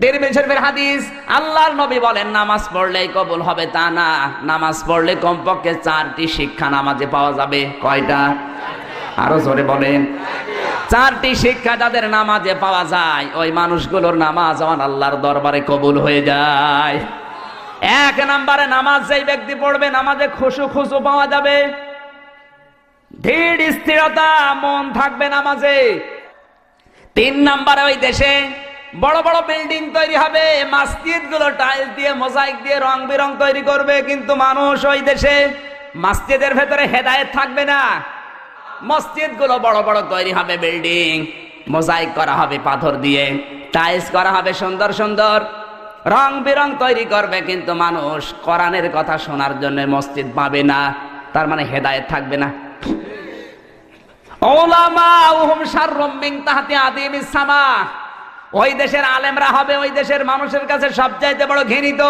তিরমিজি শরীফের হাদিস, আল্লাহর নবী বলেন, নামাজ পড়লেই কবুল হবে তা না। নামাজ পড়লে কমপক্ষে চারটি শিক্ষা নামাজে পাওয়া যাবে। কয়টা? আরও জোরে বলেন। চারটি শিক্ষা যাদের নামাজে পাওয়া যায়, ওই মানুষগুলোর নামাজ আমার আল্লাহর দরবারে কবুল হয়ে যায়। এক নম্বরে নামাজ যেই ব্যক্তি পড়বে, নামাজে খুশু খুশু পাওয়া যাবে। ধীর স্থিরতা, মন থাকবে নামাজে। তিন নম্বরে ওই দেশে বড় বড় বিল্ডিং তৈরি হবে মসজিদগুলো টাইলস দিয়ে, মোজাইক দিয়ে রং বেরং তৈরি করবে, কিন্তু মানুষ ওই দেশে মসজিদের ভেতরে হেদায়েত থাকবে না। মসজিদগুলো বড় বড় তৈরি হবে বিল্ডিং, মোজাইক করা হবে পাথর দিয়ে, টাইলস করা হবে সুন্দর সুন্দর, রং বেরং তৈরি করবে, কিন্তু মানুষ কোরআনের কথা শোনার জন্য মসজিদ পাবে না, তার মানে হেদায়েত থাকবে না। ওলামা উহুম শাররুম মিন তাহতি আদিমিস সামা। ওই দেশের আলেমরা হবে ওই দেশের মানুষের কাছে সবচাইতে বড় ঘৃণিত।